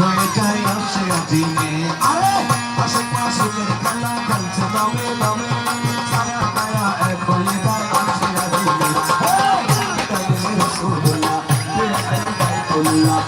হয়ে যায় আসে দিনে আরে, পাশে পাশে খেলা খেলছে দমে দমে ছায়া মায়া এক হয়ে যায় আসে দিনে রসুল্লাহ বাইতুল্লাহ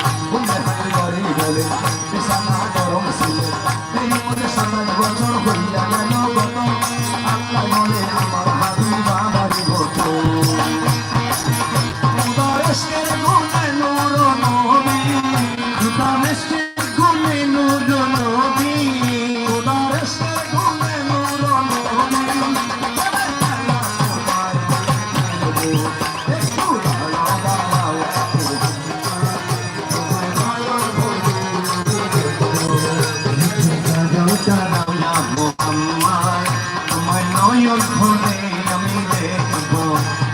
না মোহাম্মদ তোমার নয়ন খুলে আমি দেখব।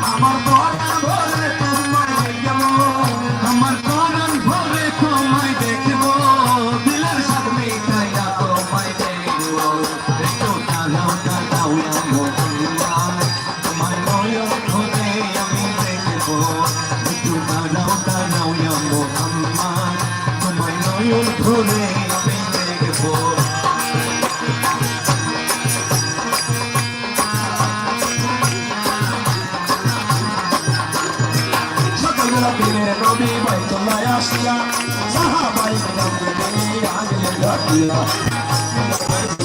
আমার বড় ভরে তোমায় দেখব। আমার করণ ভরে তোমায় দেখব। দিলের সাথে মিটাইয়া তোমায় দেখব। একটু দাঁড়াও না মোহাম্মদ তোমার নয়ন খুলে আমি দেখব। একটু দিনের নবী বাইতুল্লাহ আসিয়া সাহাবাই কেরামকে নিয়ে আগলে ডাকিয়া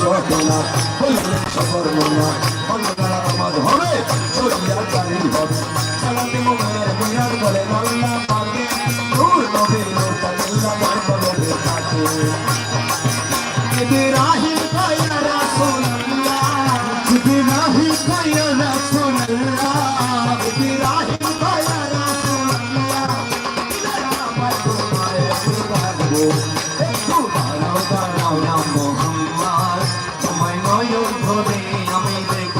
ঘটনা বললেন সফর মোনা অন্ধকার আমার হবে চলিয়া জানি হবে সালাতে মোমের গুনার বলে আল্লাহ পাকে নূর নবী নূর তাল্লাহ বলে থাকে নয়ন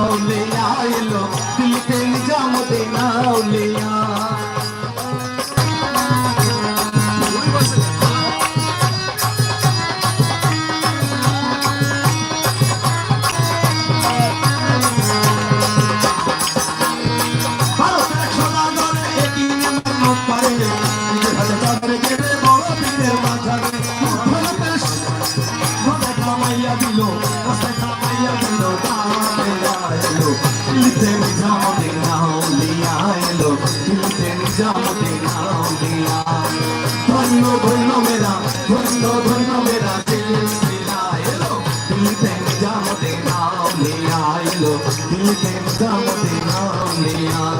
আউলিয়া এলো দিলতে নিজামুদ্দিন আউলিয়া ভারতের সোনাগরে একই আমার মুখ পারে। নিজের হাতে চাদরে কেটে বড় পীরের মাথারে ভারতের ঘরে খামাইয়া দিল রাস্তায় খামাইয়া দিল কামেরা এলো এলো দিল্লিতে নিজামুদ্দিন আউলিয়া ধন্য ধন্য মেরা ধন্য ধন্য মেরা সিলসিলা এলো দিল্লিতে নিজামুদ্দিন আউলিয়া এলো দিল্লিতে নিজামুদ্দিন আউলিয়া ভারতের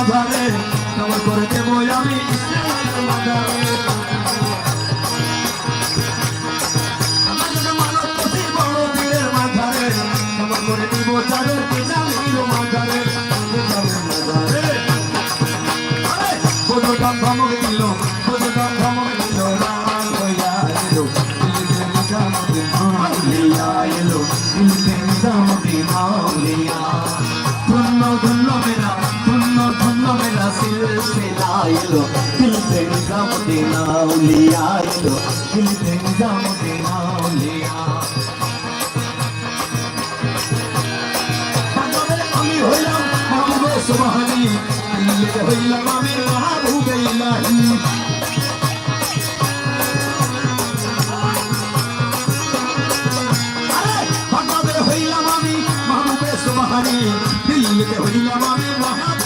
মাজারে কবর করে দেবো আমি? ধন্য ধন্য মেরা ধন্য মেরা সিলসিলা এলো দিল্লিতে নিজামুদ্দিন আউলিয়া এলো আউলিয়া আমি হইলাম আমি মাহবুবে ইলাহি আমি মাহবুবে